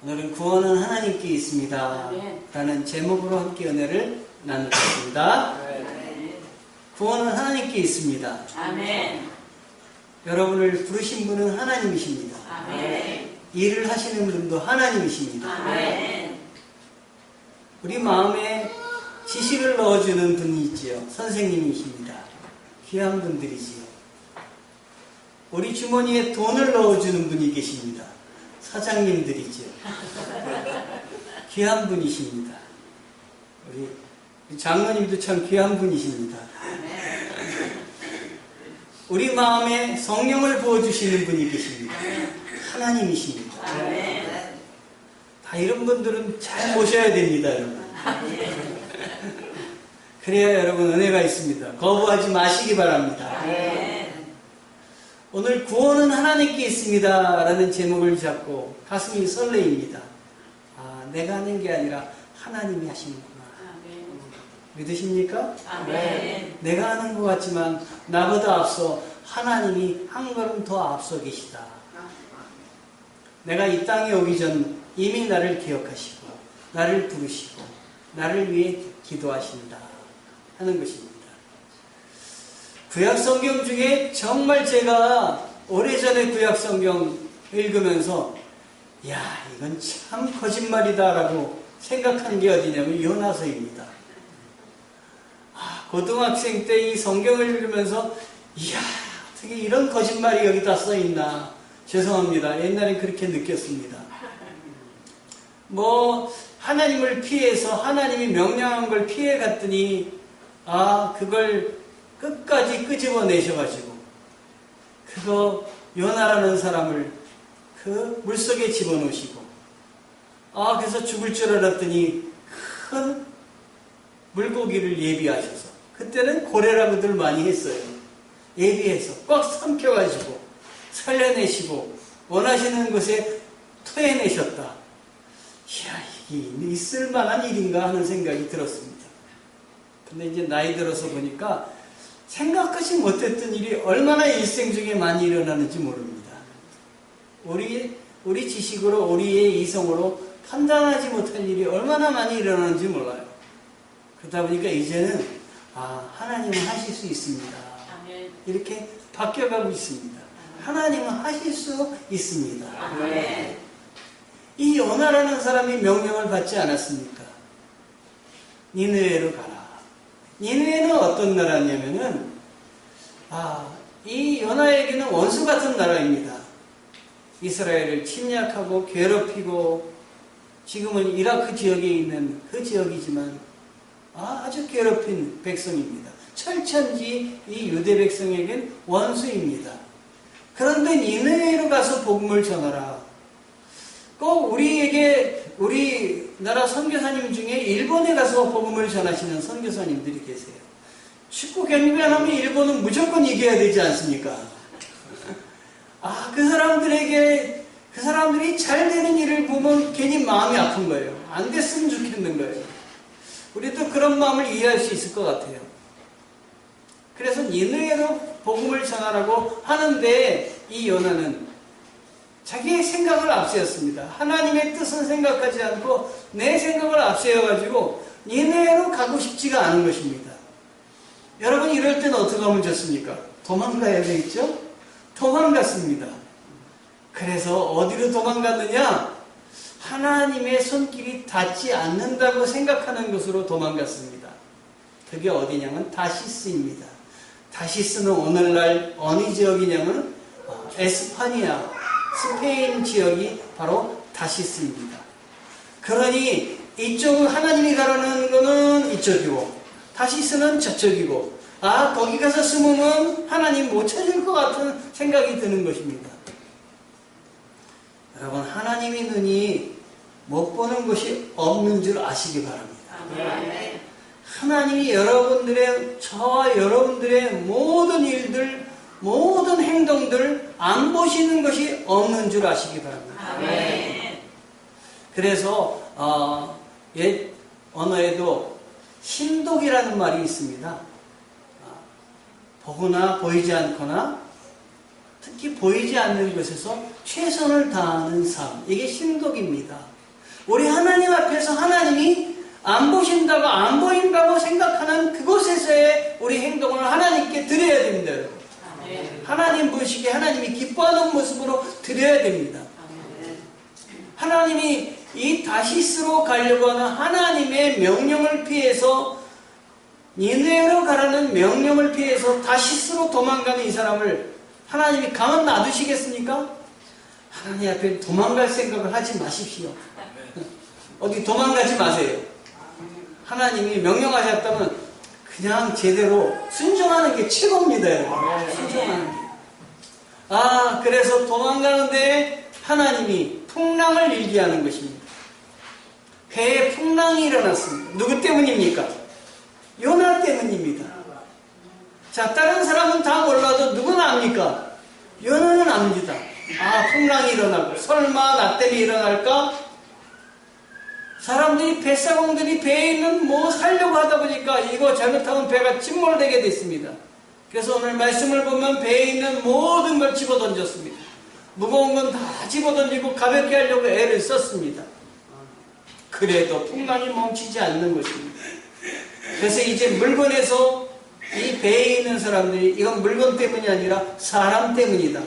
오늘은 구원은 하나님께 있습니다. 아멘. 라는 제목으로 함께 은혜를 나누겠습니다. 구원은 하나님께 있습니다. 아멘. 여러분을 부르신 분은 하나님이십니다. 아멘. 일을 하시는 분도 하나님이십니다. 아멘. 우리 마음에 지식을 넣어주는 분이 있지요. 선생님이십니다. 귀한 분들이지요. 우리 주머니에 돈을 넣어주는 분이 계십니다. 사장님들이지요. 귀한 분이십니다. 우리 장로님도 참 귀한 분이십니다. 우리 마음에 성령을 부어주시는 분이 계십니다. 하나님이십니다. 다 이런 분들은 잘 모셔야 됩니다, 여러분. 그래야 여러분 은혜가 있습니다. 거부하지 마시기 바랍니다. 오늘 구원은 하나님께 있습니다. 라는 제목을 잡고 가슴이 설레입니다. 아, 내가 하는 게 아니라 하나님이 하시는구나. 아멘. 믿으십니까? 아멘. 내가 하는 것 같지만 나보다 앞서 하나님이 한 걸음 더 앞서 계시다. 내가 이 땅에 오기 전 이미 나를 기억하시고 나를 부르시고 나를 위해 기도하신다 하는 것입니다. 구약 성경 중에 정말 제가 오래전에 구약 성경 읽으면서 야 이건 참 거짓말이다라고 생각한 게 어디냐면 요나서입니다. 아, 고등학생 때 이 성경을 읽으면서 이야 어떻게 이런 거짓말이 여기다 써 있나 죄송합니다. 옛날에 그렇게 느꼈습니다. 뭐 하나님을 피해서 하나님이 명령한 걸 피해 갔더니 아 그걸 끝까지 끄집어 내셔가지고 그거 요나라는 사람을 그 물속에 집어넣으시고 아 그래서 죽을 줄 알았더니 큰 물고기를 예비하셔서 그때는 고래라고들 많이 했어요. 예비해서 꽉 삼켜가지고 살려내시고 원하시는 곳에 토해내셨다. 이야, 이게 있을 만한 일인가 하는 생각이 들었습니다. 근데 이제 나이 들어서 보니까 생각하지 못했던 일이 얼마나 일생 중에 많이 일어나는지 모릅니다. 우리, 우리 지식으로, 우리의 이성으로 판단하지 못할 일이 얼마나 많이 일어나는지 몰라요. 그러다 보니까 이제는, 아, 하나님은 하실 수 있습니다. 이렇게 바뀌어가고 있습니다. 하나님은 하실 수 있습니다. 이 요나라는 사람이 명령을 받지 않았습니까? 니느웨로 가라. 니느웨는 어떤 나라냐면은 아, 이 요나에게는 원수 같은 나라입니다. 이스라엘을 침략하고 괴롭히고 지금은 이라크 지역에 있는 그 지역이지만 아, 아주 괴롭힌 백성입니다. 철천지 이 유대 백성에겐 원수입니다. 그런데 니느웨로 가서 복음을 전하라. 꼭 우리에게 우리나라 선교사님 중에 일본에 가서 복음을 전하시는 선교사님들이 계세요. 축구 경기하면 일본은 무조건 이겨야 되지 않습니까? 아, 그 사람들에게 그 사람들이 잘 되는 일을 보면 괜히 마음이 아픈 거예요. 안 됐으면 좋겠는 거예요. 우리도 그런 마음을 이해할 수 있을 것 같아요. 그래서 니느웨로 복음을 전하라고 하는데 이 요나는 자기의 생각을 앞세웠습니다. 하나님의 뜻은 생각하지 않고 내 생각을 앞세워가지고 니네로 가고 싶지가 않은 것입니다. 여러분 이럴 때는 어떻게 하면 좋습니까? 도망가야 되겠죠? 도망갔습니다. 그래서 어디로 도망갔느냐? 하나님의 손길이 닿지 않는다고 생각하는 곳으로 도망갔습니다. 그게 어디냐면 다시스입니다. 다시스는 오늘날 어느 지역이냐면 어, 에스파니아 스페인 지역이 바로 다시스입니다. 그러니 이쪽은 하나님이 가라는 거는 이쪽이고 다시스는 저쪽이고 아 거기 가서 숨으면 하나님 못 찾을 것 같은 생각이 드는 것입니다. 여러분 하나님의 눈이 못 보는 것이 없는 줄 아시기 바랍니다. 하나님이 여러분들의 저와 여러분들의 모든 일들 모든 행동들 안 보시는 것이 없는 줄 아시기 바랍니다. 그래서 어, 옛 언어에도 신독이라는 말이 있습니다. 어, 보거나 보이지 않거나 특히 보이지 않는 것에서 최선을 다하는 삶. 이게 신독입니다. 우리 하나님 앞에서 하나님이 안 보신다고 안 보인다고 생각하는 그곳에서의 우리 행동을 하나님께 드려야 됩니다. 하나님 보시기에 하나님이 기뻐하는 모습으로 드려야 됩니다. 하나님이 이 다시스로 가려고 하는 하나님의 명령을 피해서 니네로 가라는 명령을 피해서 다시스로 도망가는 이 사람을 하나님이 가만 놔두시겠습니까? 하나님 앞에 도망갈 생각을 하지 마십시오. 어디 도망가지 마세요. 하나님이 명령하셨다면 그냥 제대로 순종하는 게 최고입니다. 순종하는 게. 아, 그래서 도망가는데 하나님이 풍랑을 일게 하는 것입니다. 배에 풍랑이 일어났습니다. 누구 때문입니까? 요나 때문입니다. 자, 다른 사람은 다 몰라도 누구는 압니까? 요나는 압니다. 아, 풍랑이 일어나고, 설마 나 때문에 일어날까? 사람들이, 뱃사공들이 배에 있는 뭐 살려고 하다 보니까 이거 잘못하면 배가 침몰되게 됐습니다. 그래서 오늘 말씀을 보면 배에 있는 모든 걸 집어 던졌습니다. 무거운 건 다 집어 던지고 가볍게 하려고 애를 썼습니다. 그래도 풍랑이 멈추지 않는 것입니다. 그래서 이제 물건에서 이 배에 있는 사람들이 이건 물건 때문이 아니라 사람 때문이다.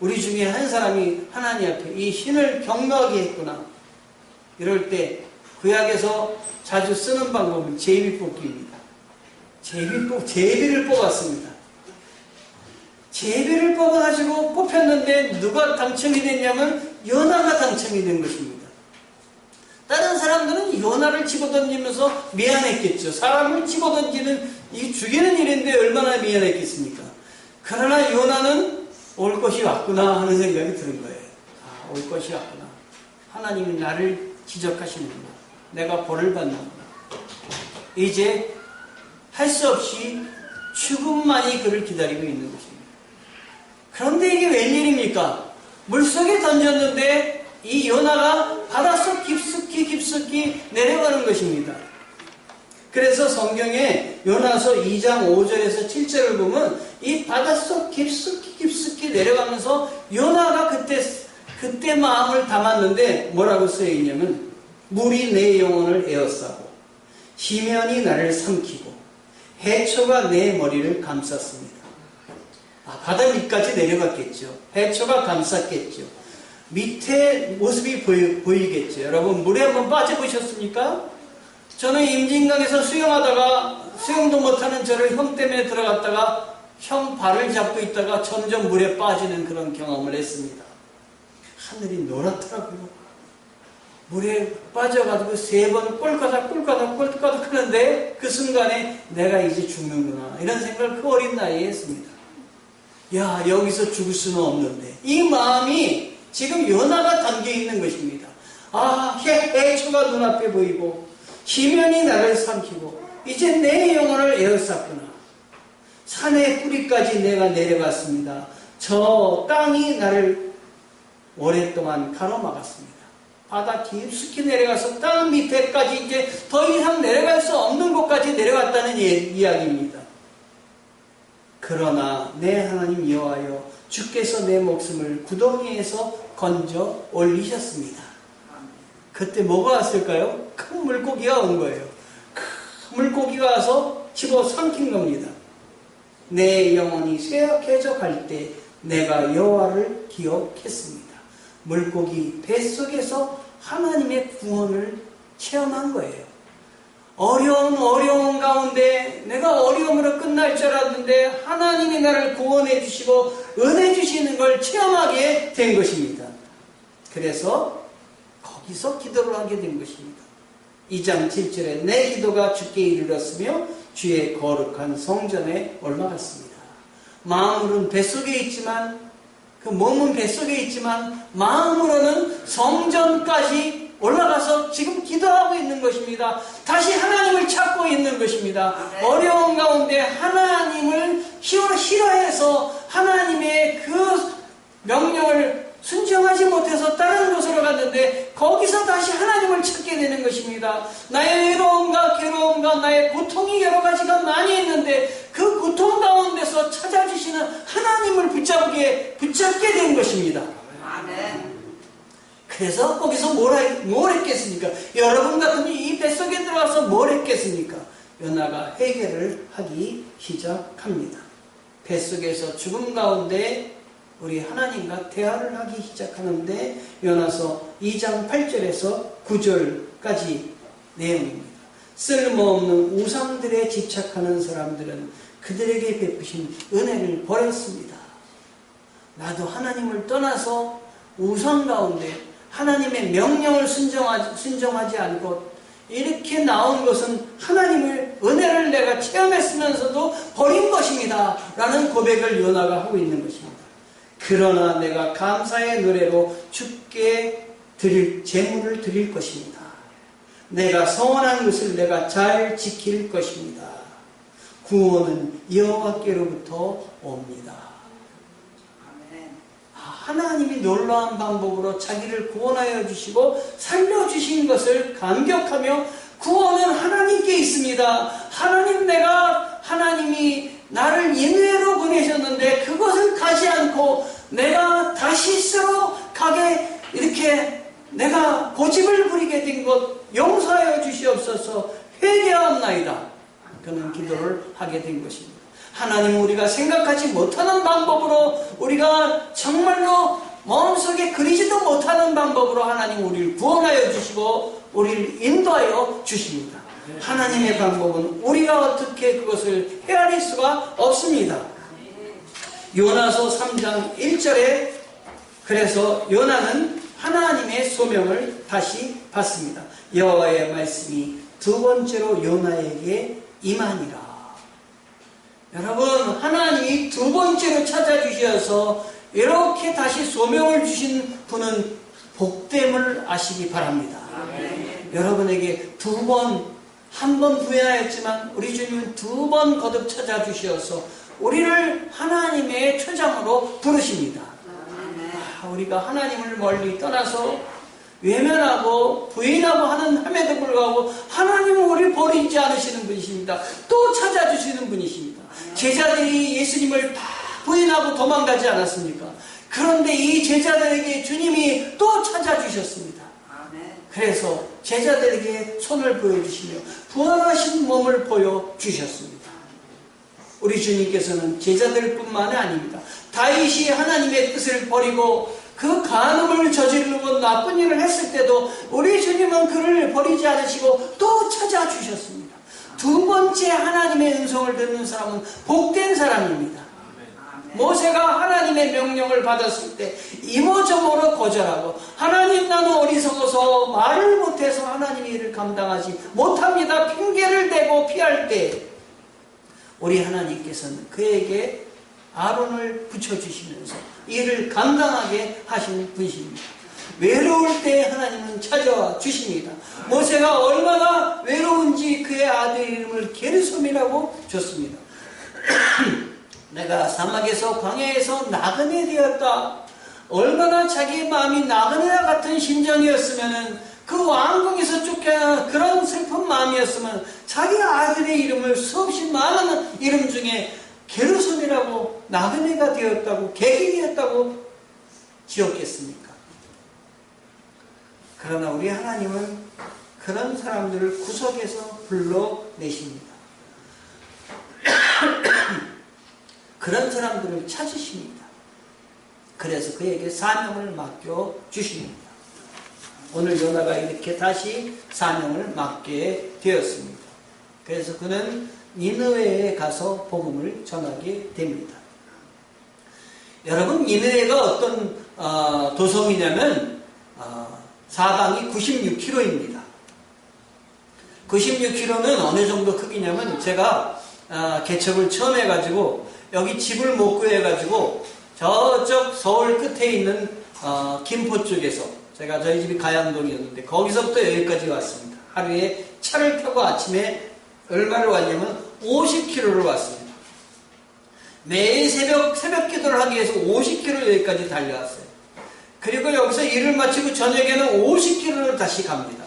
우리 중에 한 사람이 하나님 앞에 이 신을 경노하게 했구나. 이럴 때 구약에서 자주 쓰는 방법은 제비 뽑기입니다. 제비 뽑, 제비를 뽑았습니다. 제비를 뽑아가지고 뽑혔는데 누가 당첨이 됐냐면 연하가 당첨이 된 것입니다. 다른 사람들은 연하를 집어던지면서 미안했겠죠. 사람을 집어던지는 이 죽이는 일인데 얼마나 미안했겠습니까? 그러나 요나는 올 것이 왔구나 하는 생각이 드는 거예요. 아, 올 것이 왔구나. 하나님이 나를 지적하시는구나. 내가 벌을 받는구나. 이제 할 수 없이 죽음만이 그를 기다리고 있는 것입니다. 그런데 이게 웬일입니까? 물속에 던졌는데 이 요나가 바닷속 깊숙이 깊숙이 내려가는 것입니다. 그래서 성경에 요나서 2장 5절에서 7절을 보면 이 바닷속 깊숙이 깊숙이 내려가면서 요나가 그때 그때 마음을 담았는데 뭐라고 쓰여 있냐면 물이 내 영혼을 에워싸고 시면이 나를 삼키고 해초가 내 머리를 감쌌습니다. 아, 바다 밑까지 내려갔겠죠. 해초가 감쌌겠죠. 밑에 모습이 보이, 보이겠죠. 여러분 물에 한번 빠져보셨습니까? 저는 임진강에서 수영하다가 수영도 못하는 저를 형 때문에 들어갔다가 형 발을 잡고 있다가 점점 물에 빠지는 그런 경험을 했습니다. 하늘이 노랗더라고요. 물에 빠져가지고 세 번 꼴까닥 꼴까닥 꼴까닥 하는데 그 순간에 내가 이제 죽는구나 이런 생각을 그 어린 나이에 했습니다. 야 여기서 죽을 수는 없는데 이 마음이 지금 연하가 담겨 있는 것입니다. 아 해, 해초가 눈앞에 보이고 희면이 나를 삼키고 이제 내 영혼을 에워쌌구나. 산의 뿌리까지 내가 내려갔습니다. 저 땅이 나를 오랫동안 가로막았습니다. 바다 깊숙이 내려가서 땅 밑에까지 이제 더 이상 내려갈 수 없는 곳까지 내려갔다는 예, 이야기입니다. 그러나 내 하나님 여호와여 주께서 내 목숨을 구덩이에서 건져 올리셨습니다. 그때 뭐가 왔을까요? 큰 물고기가 온 거예요. 큰 물고기가 와서 집어 삼킨 겁니다. 내 영혼이 쇠약해져 갈 때 내가 여호와를 기억했습니다. 물고기 뱃속에서 하나님의 구원을 체험한 거예요. 어려운 어려운 가운데 내가 어려움으로 끝날 줄 알았는데 하나님이 나를 구원해 주시고 은혜 주시는 걸 체험하게 된 것입니다. 그래서 거기서 기도를 하게 된 것입니다. 2장 7절에 내 기도가 주께 이르렀으며 주의 거룩한 성전에 올라갔습니다. 마음으로는 뱃속에 있지만 그 몸은 뱃속에 있지만 마음으로는 성전까지 올라가서 지금 기도하고 있는 것입니다. 다시 하나님을 찾고 있는 것입니다. 네. 어려운 가운데 하나님을 싫어- 싫어해서 하나님의 그 명령을 순종하지 못해서 다른 곳으로 갔는데 거기서 다시 하나님을 찾게 되는 것입니다. 나의 외로움과 괴로움과 나의 고통이 여러 가지가 많이 있는데 그 고통 가운데서 찾아주시는 하나님을 붙잡게, 붙잡게 된 것입니다. 아멘. 그래서 거기서 뭘, 하- 뭘 했겠습니까? 여러분 같으면 이 뱃속에 들어가서 뭘 했겠습니까? 요나가 해결을 하기 시작합니다. 뱃속에서 죽음 가운데 우리 하나님과 대화를 하기 시작하는데 요나서 2장 8절에서 9절까지 내용입니다. 쓸모없는 우상들에 집착하는 사람들은 그들에게 베푸신 은혜를 버렸습니다. 나도 하나님을 떠나서 우상 가운데 하나님의 명령을 순종하지, 순종하지 않고 이렇게 나온 것은 하나님을 은혜를 내가 체험했으면서도 버린 것입니다. 라는 고백을 요나가 하고 있는 것입니다. 그러나 내가 감사의 노래로 주께 드릴 재물을 드릴 것입니다. 내가 성원한 것을 내가 잘 지킬 것입니다. 구원은 여호와께로부터 옵니다. 아멘. 하나님이 놀라운 방법으로 자기를 구원하여 주시고 살려주신 것을 감격하며 구원은 하나님께 있습니다. 하나님 내가 하나님이 나를 인외로 보내셨는데 그것을 가지 않고 내가 다시 스스로 가게 이렇게 내가 고집을 부리게 된 것 용서하여 주시옵소서 회개하옵나이다. 그는 기도를 하게 된 것입니다. 하나님 우리가 생각하지 못하는 방법으로 우리가 정말로 마음속에 그리지도 못하는 방법으로 하나님 우리를 구원하여 주시고 우리를 인도하여 주십니다. 하나님의 방법은 우리가 어떻게 그것을 헤아릴 수가 없습니다. 요나서 3장 1절에 그래서 요나는 하나님의 소명을 다시 받습니다. 여호와의 말씀이 두 번째로 요나에게 임하니라. 여러분 하나님이 두 번째로 찾아주셔서 이렇게 다시 소명을 주신 분은 복됨을 아시기 바랍니다. 여러분에게 두 번, 한 번 부인하였지만 우리 주님은 두 번 거듭 찾아주셔서 우리를 하나님의 초장으로 부르십니다. 아, 우리가 하나님을 멀리 떠나서 외면하고 부인하고 하는 함에도 불구하고 하나님은 우리를 버리지 않으시는 분이십니다. 또 찾아주시는 분이십니다. 제자들이 예수님을 다 부인하고 도망가지 않았습니까? 그런데 이 제자들에게 주님이 또 찾아주셨습니다. 그래서 제자들에게 손을 보여주시며 부활하신 몸을 보여주셨습니다. 우리 주님께서는 제자들뿐만이 아닙니다. 다윗이 하나님의 뜻을 버리고 그 간음을 저지르고 나쁜 일을 했을 때도 우리 주님은 그를 버리지 않으시고 또 찾아주셨습니다. 두 번째 하나님의 음성을 듣는 사람은 복된 사람입니다. 모세가 하나님의 명령을 받았을 때 이모저모로 거절하고 하나님 나는 어리석어서 말을 못해서 하나님의 일을 감당하지 못합니다. 핑계를 대고 피할 때 우리 하나님께서는 그에게 아론을 붙여주시면서 일을 감당하게 하시는 분이십니다. 외로울 때 하나님은 찾아와 주십니다. 모세가 얼마나 외로운지 그의 아들 이름을 게르솜이라고 줬습니다. 내가 사막에서 광야에서 나그네 되었다. 얼마나 자기의 마음이 나그네와 같은 심정이었으면은 그 왕궁에서 쫓겨나 그런 슬픈 마음이었으면 자기 아들의 이름을 수없이 많은 이름 중에 게르손이라고 나그네가 되었다고 객인이었다고 지었겠습니까? 그러나 우리 하나님은 그런 사람들을 구석에서 불러내십니다. 그런 사람들을 찾으십니다. 그래서 그에게 사명을 맡겨 주십니다. 오늘 요나가 이렇게 다시 사명을 맡게 되었습니다. 그래서 그는 니느웨에 가서 복음을 전하게 됩니다. 여러분 니느웨가 어떤 어, 도성이냐면 어, 사방이 96km입니다. 96km는 어느 정도 크기냐면 제가 아, 개척을 처음 해가지고 여기 집을 못 구해가지고 저쪽 서울 끝에 있는 어, 김포 쪽에서 제가 저희 집이 가양동이었는데 거기서부터 여기까지 왔습니다. 하루에 차를 타고 아침에 얼마를 왔냐면 50km를 왔습니다. 매일 새벽 새벽 기도를 하기 위해서 50km 여기까지 달려왔어요. 그리고 여기서 일을 마치고 저녁에는 50km를 다시 갑니다.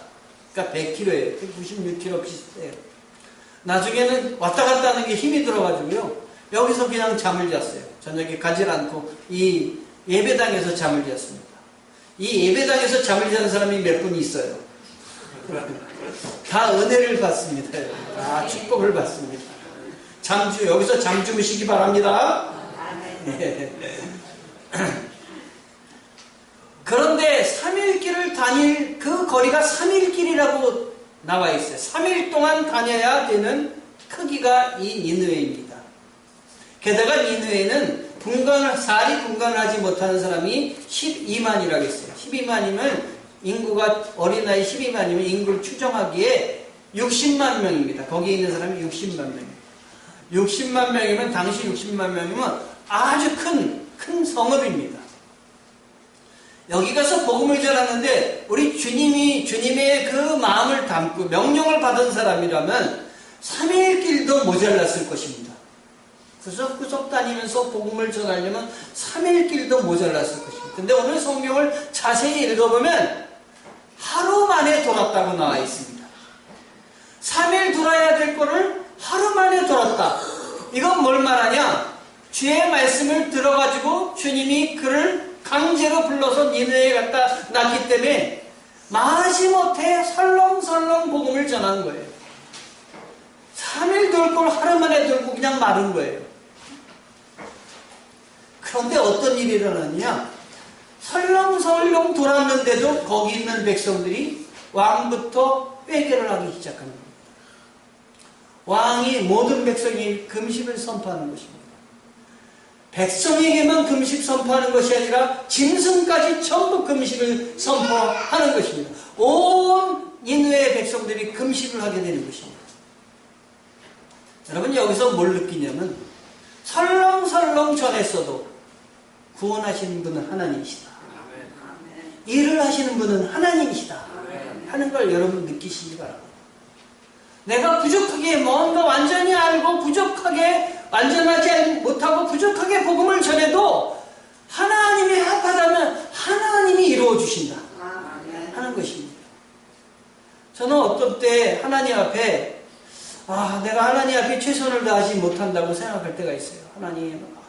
그러니까 100km예요. 96km 비슷해요. 나중에는 왔다 갔다 하는 게 힘이 들어가지고요. 여기서 그냥 잠을 잤어요. 저녁에 가지 않고 이 예배당에서 잠을 잤습니다. 이 예배당에서 잠을 자는 사람이 몇 분 있어요. 다 은혜를 받습니다. 다 축복을 받습니다. 잠주 여기서 잠 주무시기 바랍니다. 그런데 3일길을 다닐 그 거리가 3일길이라고 나와 있어요. 3일 동안 다녀야 되는 크기가 이 니느웨입니다. 게다가 니느웨는 분간을 살이 분간을 하지 못하는 사람이 12만이라고 했어요. 12만이면 인구가 어린아이 12만이면 인구를 추정하기에 60만 명입니다. 거기에 있는 사람이 60만 명입니다. 60만 명이면 당시 60만 명이면 아주 큰, 큰 성읍입니다. 여기 가서 복음을 전하는데 우리 주님이 주님의 그 마음을 담고 명령을 받은 사람이라면 3일 길도 모자랐을 것입니다. 구석구석 다니면서 복음을 전하려면 3일 길도 모자랐을 것입니다. 근데 오늘 성경을 자세히 읽어보면 하루 만에 돌았다고 나와 있습니다. 3일 돌아야 될 거를 하루 만에 돌았다. 이건 뭘 말하냐? 주의 말씀을 들어가지고 주님이 그를 강제로 불러서 니느에 갖다 놨기 때문에 마지못해 설렁설렁 복음을 전하는 거예요. 3일 돌 걸 하루 만에 돌고 그냥 마른 거예요. 그런데 어떤 일이 일어났냐? 설렁설렁 돌았는데도 거기 있는 백성들이 왕부터 회개를 하기 시작하는 겁니다. 왕이 모든 백성이 금식을 선포하는 것입니다. 백성에게만 금식 선포하는 것이 아니라 짐승까지 전부 금식을 선포하는 것입니다. 온 인후의 백성들이 금식을 하게 되는 것입니다. 여러분 여기서 뭘 느끼냐면 설렁설렁 전했어도 구원하시는 분은 하나님이시다. 일을 하시는 분은 하나님이시다. 하는 걸 여러분 느끼시기 바랍니다. 내가 부족하게 뭔가 완전히 알고 부족하게 완전하지 못하고 부족하게 복음을 전해도 하나님이 합하다면 하나님이 이루어 주신다 아멘. 하는 것입니다. 저는 어떤 때 하나님 앞에 아 내가 하나님 앞에 최선을 다하지 못한다고 생각할 때가 있어요. 하나님 아,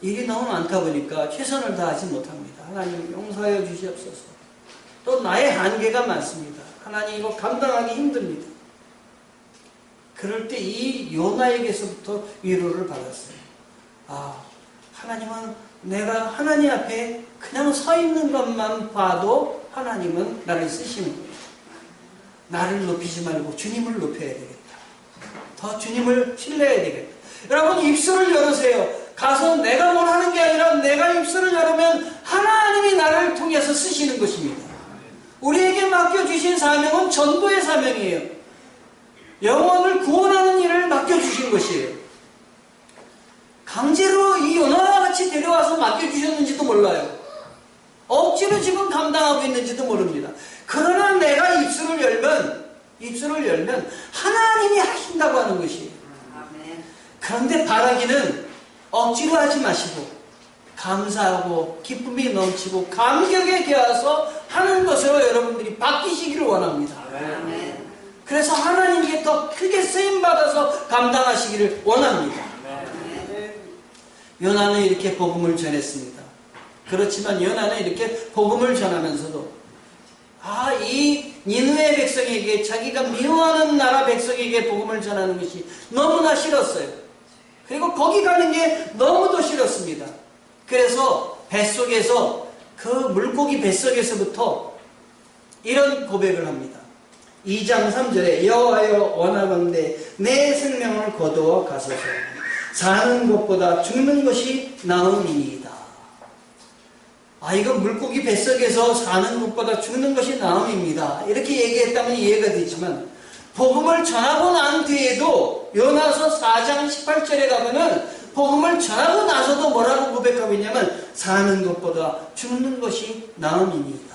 일이 너무 많다 보니까 최선을 다하지 못합니다. 하나님 용서하여 주시옵소서. 또 나의 한계가 많습니다. 하나님 이거 감당하기 힘듭니다. 그럴 때 이 요나에게서부터 위로를 받았어요. 아, 하나님은 내가 하나님 앞에 그냥 서 있는 것만 봐도 하나님은 나를 쓰시는 거예요. 나를 높이지 말고 주님을 높여야 되겠다. 더 주님을 신뢰해야 되겠다. 여러분 입술을 열으세요. 가서 내가 뭘 하는 게 아니라 내가 입술을 열으면 하나님이 나를 통해서 쓰시는 것입니다. 우리에게 맡겨주신 사명은 전도의 사명이에요. 영혼을 구원하는 일을 맡겨주신 것이에요. 강제로 이 요나와 같이 데려와서 맡겨주셨는지도 몰라요. 억지로 지금 감당하고 있는지도 모릅니다. 그러나 내가 입술을 열면, 입술을 열면 하나님이 하신다고 하는 것이에요. 그런데 바라기는 억지로 하지 마시고, 감사하고, 기쁨이 넘치고, 감격에 겨워서 하는 것으로 여러분들이 바뀌시기를 원합니다. 아멘. 그래서 하나님께 더 크게 쓰임 받아서 감당하시기를 원합니다. 요나는 이렇게 복음을 전했습니다. 그렇지만 요나는 이렇게 복음을 전하면서도 아, 이 니누의 백성에게 자기가 미워하는 나라 백성에게 복음을 전하는 것이 너무나 싫었어요. 그리고 거기 가는 게 너무도 싫었습니다. 그래서 뱃속에서 그 물고기 뱃속에서부터 이런 고백을 합니다. 2장 3절에 여호와여 원하건대 내 생명을 거두어 가소서 사는 것보다 죽는 것이 나음이니이다. 아 이건 물고기 뱃속에서 사는 것보다 죽는 것이 나음입니다. 이렇게 얘기했다면 이해가 되지만 복음을 전하고 난 뒤에도 요나서 4장 18절에 가면은 복음을 전하고 나서도 뭐라고 고백하고 있냐면 사는 것보다 죽는 것이 나음이니이다.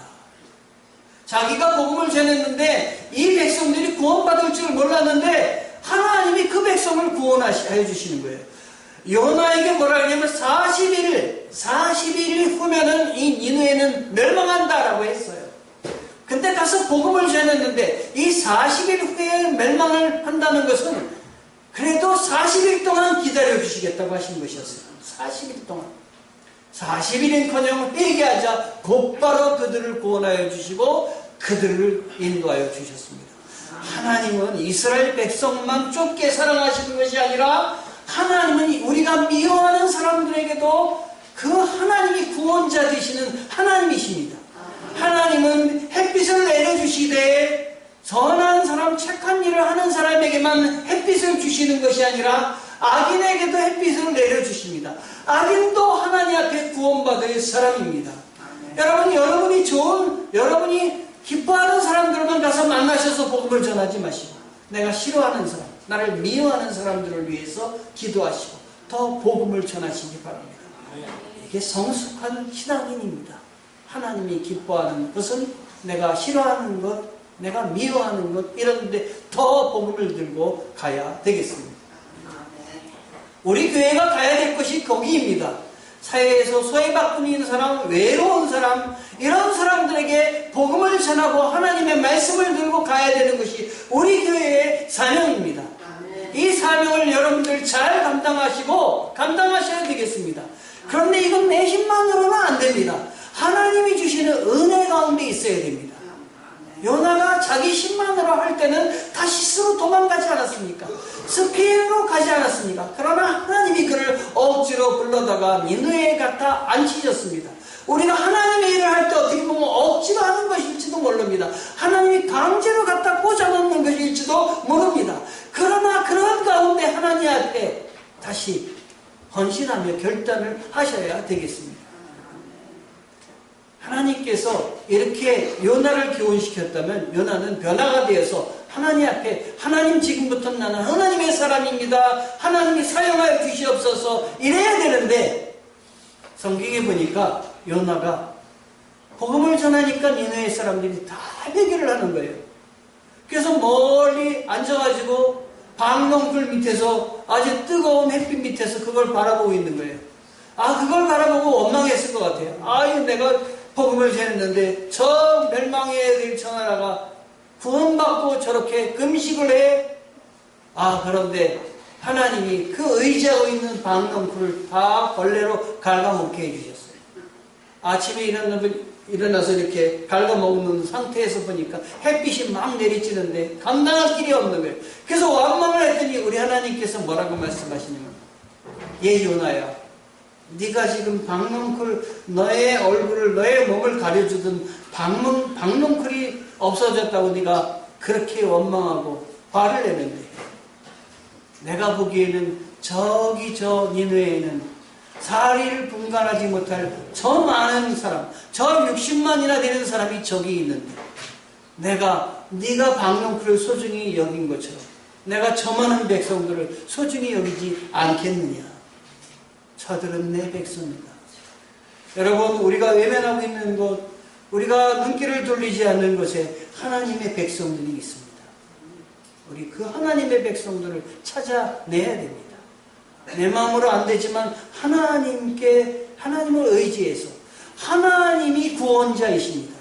자기가 복음을 전했는데 이 백성들이 구원받을 줄 몰랐는데 하나님이 그 백성을 구원하여 주시는 거예요. 요나에게 뭐라 하냐면 40일, 41일 후면은 이 니누에는 멸망한다라고 했어요. 근데 가서 복음을 전했는데 이 40일 후에 멸망을 한다는 것은 그래도 40일 동안 기다려 주시겠다고 하신 것이었어요. 40일 동안. 40일은커녕 회개하자 곧바로 그들을 구원하여 주시고 그들을 인도하여 주셨습니다. 하나님은 이스라엘 백성만 좁게 사랑하시는 것이 아니라 하나님은 우리가 미워하는 사람들에게도 그 하나님이 구원자 되시는 하나님이십니다. 하나님은 햇빛을 내려주시되 선한 사람, 착한 일을 하는 사람에게만 햇빛을 주시는 것이 아니라 악인에게도 햇빛을 내려주십니다. 악인도 앞에 구원받을 사람입니다. 여러분, 여러분이 좋은, 여러분이 기뻐하는 사람들만 가서 만나셔서 복음을 전하지 마시고, 내가 싫어하는 사람, 나를 미워하는 사람들을 위해서 기도하시고, 더 복음을 전하시기 바랍니다. 이게 성숙한 신앙인입니다. 하나님이 기뻐하는 것은 내가 싫어하는 것, 내가 미워하는 것, 이런데 더 복음을 들고 가야 되겠습니다. 우리 교회가 가야 될 것이 거기입니다. 사회에서 소외받고 있는 사람, 외로운 사람, 이런 사람들에게 복음을 전하고 하나님의 말씀을 들고 가야 되는 것이 우리 교회의 사명입니다. 이 사명을 여러분들 잘 감당하시고 감당하셔야 되겠습니다. 그런데 이건 내 힘만으로는 안 됩니다. 하나님이 주시는 은혜 가운데 있어야 됩니다. 요나가 자기 힘만으로 할 때는 다시스로 도망가지 않았습니까? 스페인으로 가지 않았습니까? 그러나 하나님이 그를 억지로 불러다가 니누에 갖다 앉히셨습니다. 우리가 하나님의 일을 할 때 어떻게 보면 억지로 하는 것일지도 모릅니다. 하나님이 강제로 갖다 꽂아놓는 것일지도 모릅니다. 그러나 그런 가운데 하나님 앞에 다시 헌신하며 결단을 하셔야 되겠습니다. 하나님께서 이렇게 요나를 교훈시켰다면 요나는 변화가 되어서 하나님 앞에 하나님 지금부터 나는 하나님의 사람입니다. 하나님이 사용하여 주시옵소서 이래야 되는데 성경에 보니까 요나가 복음을 전하니까 니네의 사람들이 다 회개를 하는 거예요. 그래서 멀리 앉아가지고 방농굴 밑에서 아주 뜨거운 햇빛 밑에서 그걸 바라보고 있는 거예요. 아 그걸 바라보고 원망했을 것 같아요. 아유 내가 복음을 전했는데 저 멸망해야 될 천하라가 구원받고 저렇게 금식을 해. 아 그런데 하나님이 그 의지하고 있는 방농굴을 다 벌레로 갉아먹게 해주셨어요. 아침에 일어나, 일어나 서 이렇게 갉아먹는 상태에서 보니까 햇빛이 막 내리쬐는데 감당할 길이 없는 거예요. 그래서 원망을 했더니 우리 하나님께서 뭐라고 말씀하시냐면 예 요나야 네가 지금 박농쿨 너의 얼굴을 너의 몸을 가려주던 박농, 박농쿨이 없어졌다고 네가 그렇게 원망하고 화를 내는데 내가 보기에는 저기 저 니누에는 사리를 분간하지 못할 저 많은 사람, 저 60만이나 되는 사람이 저기 있는데 내가 네가 박농쿨을 소중히 여긴 것처럼 내가 저 많은 백성들을 소중히 여기지 않겠느냐. 저들은 내 백성이다. 여러분, 우리가 외면하고 있는 곳, 우리가 눈길을 돌리지 않는 곳에 하나님의 백성들이 있습니다. 우리 그 하나님의 백성들을 찾아내야 됩니다. 내 마음으로 안 되지만 하나님께, 하나님을 의지해서 하나님이 구원자이십니다.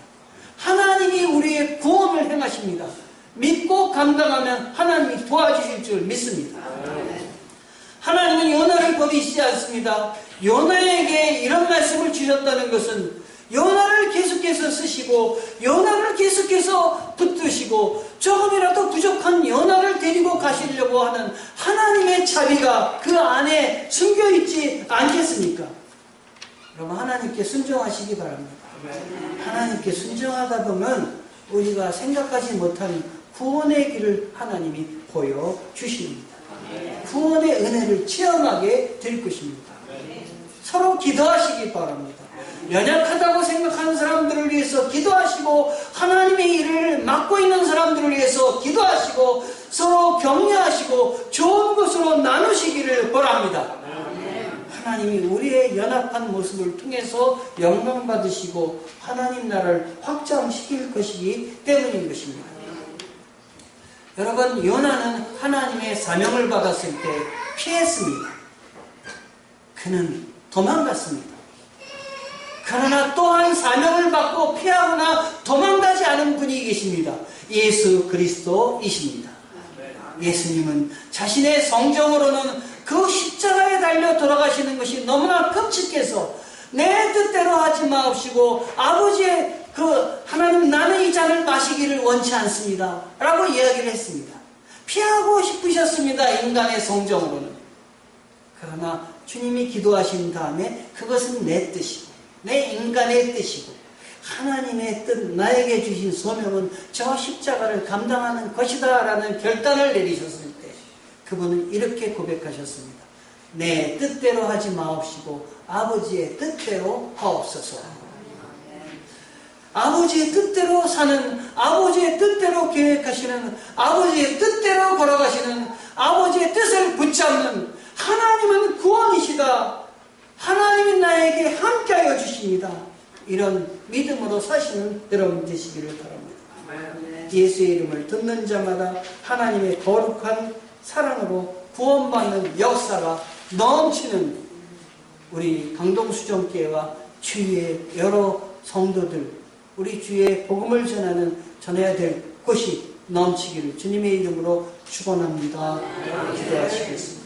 하나님이 우리의 구원을 행하십니다. 믿고 감당하면 하나님이 도와주실 줄 믿습니다. 하나님은 요나를 버리시지 않습니다. 요나에게 이런 말씀을 주셨다는 것은 요나를 계속해서 쓰시고 요나를 계속해서 붙드시고 조금이라도 부족한 요나를 데리고 가시려고 하는 하나님의 자비가 그 안에 숨겨 있지 않겠습니까? 그럼 하나님께 순종하시기 바랍니다. 하나님께 순종하다 보면 우리가 생각하지 못한 구원의 길을 하나님이 보여 주십니다. 구원의 은혜를 체험하게 될 것입니다. 서로 기도하시기 바랍니다. 연약하다고 생각하는 사람들을 위해서 기도하시고 하나님의 일을 맡고 있는 사람들을 위해서 기도하시고 서로 격려하시고 좋은 것으로 나누시기를 바랍니다. 하나님이 우리의 연합한 모습을 통해서 영광 받으시고 하나님 나라를 확장시킬 것이기 때문인 것입니다. 여러분, 요나는 하나님의 사명을 받았을 때 피했습니다. 그는 도망갔습니다. 그러나 또한 사명을 받고 피하거나 도망가지 않은 분이 계십니다. 예수 그리스도이십니다. 예수님은 자신의 성정으로는 그 십자가에 달려 돌아가시는 것이 너무나 끔찍해서 내 뜻대로 하지 마옵시고 아버지의 그 하나님 나는 이 잔을 마시기를 원치 않습니다. 라고 이야기를 했습니다. 피하고 싶으셨습니다. 인간의 성정으로는. 그러나 주님이 기도하신 다음에 그것은 내 뜻이고 내 인간의 뜻이고 하나님의 뜻 나에게 주신 소명은 저 십자가를 감당하는 것이다 라는 결단을 내리셨을 때 그분은 이렇게 고백하셨습니다. 내 뜻대로 하지 마옵시고 아버지의 뜻대로 하옵소서. 아버지의 뜻대로 사는 아버지의 뜻대로 계획하시는 아버지의 뜻대로 걸어가시는 아버지의 뜻을 붙잡는 하나님은 구원이시다. 하나님이 나에게 함께하여 주십니다. 이런 믿음으로 사시는 여러분 되시기를 바랍니다. 아멘. 예수의 이름을 듣는 자마다 하나님의 거룩한 사랑으로 구원받는 역사가 넘치는 우리 강동수정교회와 주위의 여러 성도들, 우리 주위에 복음을 전하는 전해야 될 곳이 넘치기를 주님의 이름으로 축원합니다. 기도하시겠습니다.